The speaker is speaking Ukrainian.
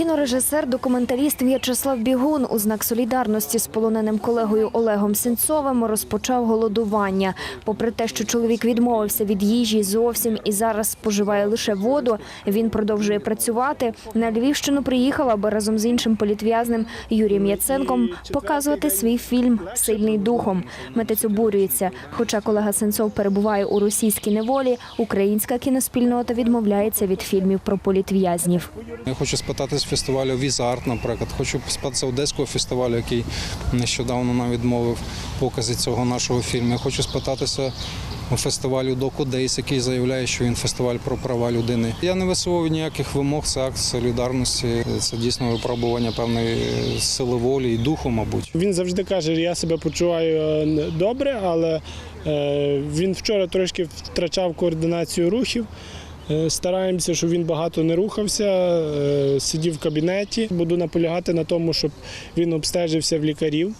Кінорежисер, документаліст В'ячеслав Бігун у знак солідарності з полоненим колегою Олегом Сенцовим розпочав голодування. Попри те, що чоловік відмовився від їжі зовсім і зараз споживає лише воду, він продовжує працювати. На Львівщину приїхав, аби разом з іншим політв'язним Юрієм Яценком показувати свій фільм Сильний духом. Митець обурюється. Хоча колега Сенцов перебуває у російській неволі, українська кіноспільнота відмовляється від фільмів про політв'язнів. Я хочу спитати фестивалю Візарт, наприклад. Хочу спитатися одеського фестивалю, який нещодавно нам відмовив покази цього нашого фільму. Я хочу спитатися у фестивалю Доку Дейс, який заявляє, що він фестиваль про права людини. Я не висовую ніяких вимог, це акт солідарності, це дійсно випробування певної сили волі і духу, мабуть. Він завжди каже, я себе почуваю е, добре, але е, він вчора трошки втрачав координацію рухів. Е, Стараємося, щоб він багато не рухався, е, сидів в кабінеті. Буду наполягати на тому, щоб він обстежився в лікарів.